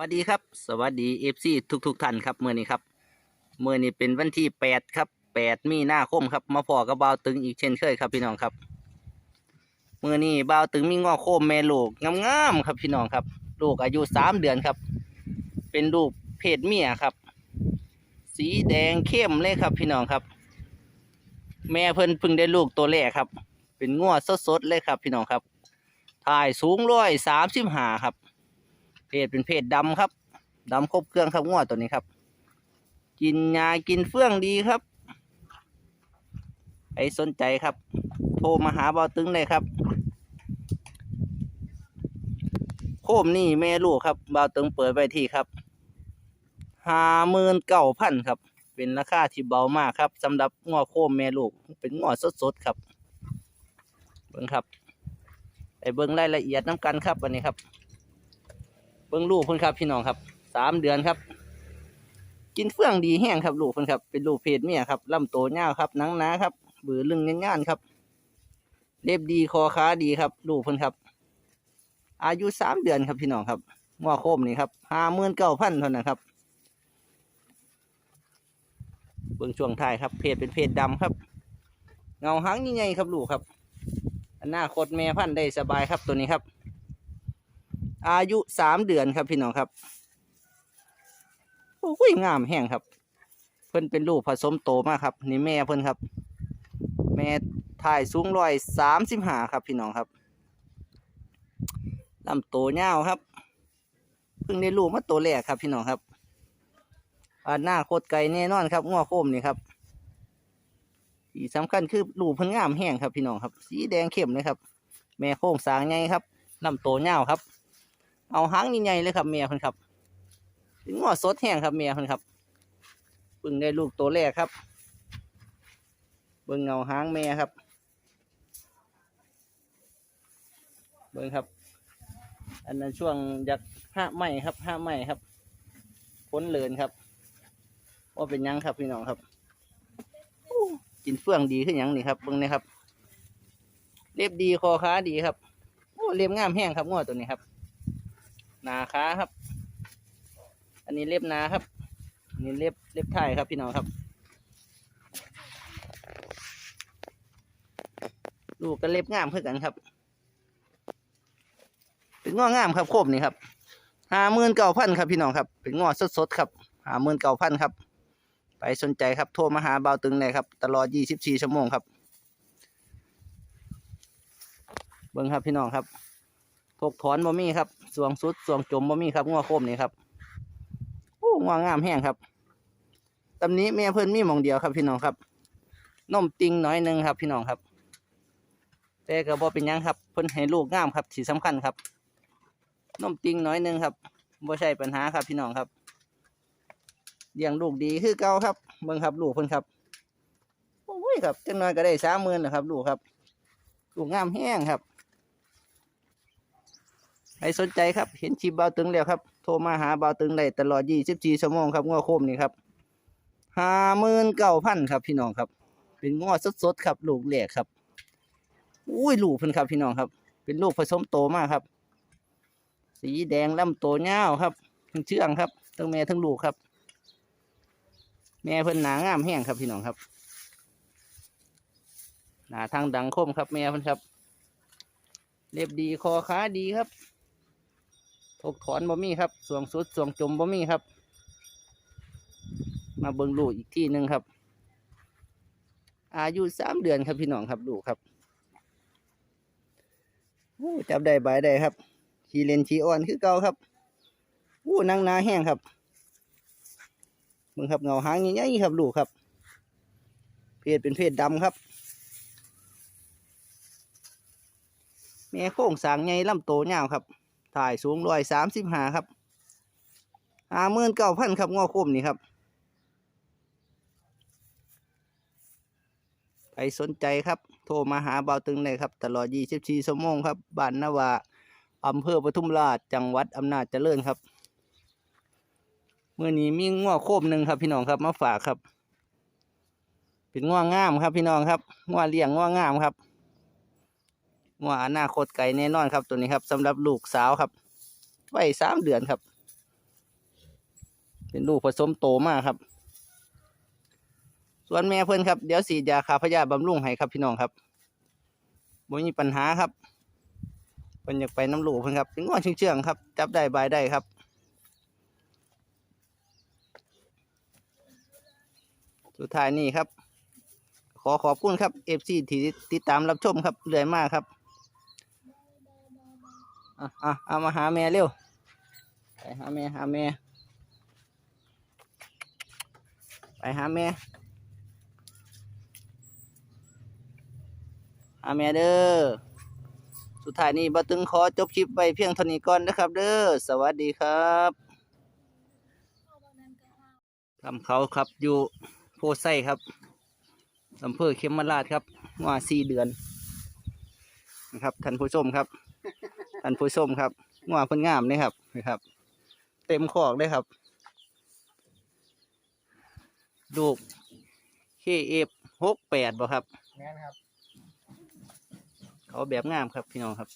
วัสดีครับ สวัสดีเอฟซีทุกทุกๆท่านครับเมื่อนี้ครับเมื่อนี้เป็นวันที่แปดครับแปดมีหน้าคมครับ มาพอกับบาวตึงอีกเช่นเคยครับพี่น้องครับเมื่อนี้บาวตึงมีงอโคมแม่ลูกงามๆครับพี่น้องครับ ลูกอายุสามเดือนครับ เป็นลูกเพศเมียครับ สีแดงเข้มเลยครับพี่น้องครับ แม่เพิ่นพิ่งได้ลูกตัวแรกครับ เป็นงัวสดๆเลยครับพี่น้องครับถ่ายสูงร้อยสามสิบห้าครับ เพศเป็นเพศดำครับดำครบเครื่องครับงัวตัวนี้ครับ กินยากินเฟื่องดีครับใครสนใจครับ โทรมาหาเบาตึงเลยครับ โคมนี่แม่ลูกครับเบาตึงเปิดไปที่ครับห้าหมื่นเก้าพันครับ เป็นราคาที่เบามากครับสำหรับงัวโคมแม่ลูก เป็นงัวสดๆครับ เบิ้งครับไปเบิ้งรายละเอียดน้ำกันครับวันนี้ครับ บิ่งลูกเพิ่นครับพี่น้องครับสามเดือนครับ กินเฟื่องดีแห้งครับลูกเพิ่นครับ เป็นลูกเพศเมียครับลำโตยาครับหนังหนาครับบือลึงง่านๆครับ เล็บดีคอขาดีครับ ลูกเพิ่นครับ อายุสามเดือนครับพี่น้องครับงัวโคมนี่ครับห้าหมื่นเก้าพันเท่านั้นครับเบิ่งช่วงท้ายครับ เพศเป็นเพศดำครับ เงาหางใหญ่ครับลูกครับอนาคตแม่พันธุ์ได้สบายครับตัวนี้ครับ อายุสามเดือนครับพี่น้องครับโอ้ยงามแห้งครับ เพิ่นเป็นลูกผสมโตมากครับ นี่แม่เพิ่นครับ แม่ถ่ายสูงร้อยสามสิบห้าครับพี่น้องครับลำโตยาครับเพิ่งได้ลูกมาตัวแรกครับพี่น้องครับอาหน้าโคตรไก่แน่นอนครับง้อโคมนี่ครับที่สำคัญคือลูกเพิ่นงามแห้งครับพี่น้องครับ สีแดงเข้มเลยครับ แม่โค้งสางไงครับลำโตยาครับ เอาหางใหญ่ๆเลยครับเมียเพิ่นครับเป็นงัวสดแห้งครับเมียเพิ่นครับเพิ่งได้ลูกตัวแรกครับ เบิ่งเงาหางแม่ครับ เบิ่งครับ อันนั้นช่วงยากห้าไม้ครับห้าไม้ครับพ้นเลินครับว่าเป็นยังครับพี่น้องครับกินเฟื่องดีขึ้นยังนี่ครับเบิ่งนี่ครับ เล็บดีคอขาดีครับโอ้เล็บงามแห้งครับงัวตัวนี้ครับ นาขาครับ อันนี้เล็บนาครับ อันนี้เล็บเล็บไทยครับพี่น้องครับ ลูกก็เล็บงามเพื่อกันครับ เป็นงองามครับโคบนี่ครับห้าหมื่นเก้าพันครับพี่น้องครับ เป็นงอสดๆครับห้าหมื่นเก้าพันครับ ไปสนใจครับโทรมาหาเบาตึงเลยครับ ตลอดยี่สิบสี่ชั่วโมงครับ เบิ้งครับพี่น้องครับทกถอนบ่มีครับ สวงสุดสวงจมบ่มีครับงัวโคมนี่ครับโอ้งัวงามแห้งครับตำนี้แม่เพิ่นมีมองเดียวครับพี่น้องครับนมติงน้อยหนึ่งครับพี่น้องครับ แต่ก็บ่เป็นยังครับ เพิ่นให้ลูกงามครับที่สำคัญครับนมติงน้อยหนึ่งครับบ่ใช่ปัญหาครับพี่น้องครับเลี้ยงลูกดีคือเก่าครับเบิ่งครับ ลูกเพิ่นครับโอ้ยครับจังน้อยก็ได้สามหมื่นนะครับ ลูกครับ ลูกงามแห้งครับ ใครสนใจครับเห็นชิปเบาตึงแล้วครับ โทรมาหาเบาตึงได้ตลอด 24 ชั่วโมงครับง้อโคมนี่ครับห้าหมื่นเก้าพันครับพี่น้องครับ เป็นง้อสดๆครับลูกแหลกครับอุ้ยลูกเพิ่นครับพี่น้องครับ เป็นลูกผสมโตมากครับ สีแดงลำโตเงาวครับทั้งเชื่องครับทั้งแม่ทั้งลูกครับ แม่เพิ่นหนางามแห้งครับพี่น้องครับหนาทางดังคมครับแม่เพิ่นครับ เล็บดีคอขาดีครับ ถกถอนบ่มีครับสวงสุดสวงจมบ่มีครับ มาเบิ่งลูกอีกที่หนึ่งครับ อายุสามเดือนครับพี่น้องครับลูกครับโอ้จับได้ใบได้ครับขี่เลนขี่อ่อนคือเก่าครับโอ้นางนาแห้งครับมึงครับเงาหางใหญ่ๆครับลูกครับ เพศเป็นเพศดำครับแม่โค้งสางใหญ่ลำโตยาวครับ ถ่ายสูงร้อยสามสิบห้าครับห้าหมื่นเก้าพันครับงอโคมนี่ครับใครสนใจครับ โทรมาหาเบาตึงเลยครับ ตลอด 24ชั่วโมงครับบ้านนาวาอำเภอปทุมราช จังหวัดอำนาจเจริญครับเมื่อนี้มีง้อโคมหนึ่งครับ พี่น้องครับมาฝากครับ เป็นง้องามครับ พี่น้องครับง้อเลี้ยงง้องามครับ ว่าอนาคตไก่แน่นอนครับตัวนี้ครับสำหรับลูกสาวครับไว้สามเดือนครับ เป็นลูกผสมโตมากครับ ส่วนแม่เพื่อนครับ เดี๋ยวสีดยาคาพยาบำรุงให้ครับพี่น้องครับบ่มีปัญหาครับเพิ่นอยากไปน้ำลูกเพิ่นครับเป็นงอนเชื่องๆครับ จับได้บายได้ครับสุดท้ายนี่ครับ ขอขอบคุณครับเอฟซีที่ติดตามรับชมครับเรื่อยมากครับ อะอะเอามาหาแม่เร็ว ไปหาแม่หาแม่ ไปหาแม่อาแม่เด้อ สุดท้ายนี้บัตึงขอจบคลิปไว้เพียงเท่านี้ก่อนนะครับ เด้อ สวัสดีครับทำเขาครับอยู่โพไซครับอำเภอเขมราชครับว่าสี่เดือนนะครับท่านผู้ชมครับ ท่านผู้ชมครับว่าเพิ่นงามเลยครับนะครับ เต็มคอกเลยครับลูกเคเอฟหกแปดบ่ครับ แม่นครับ เขาแบบงามครับพี่น้องครับ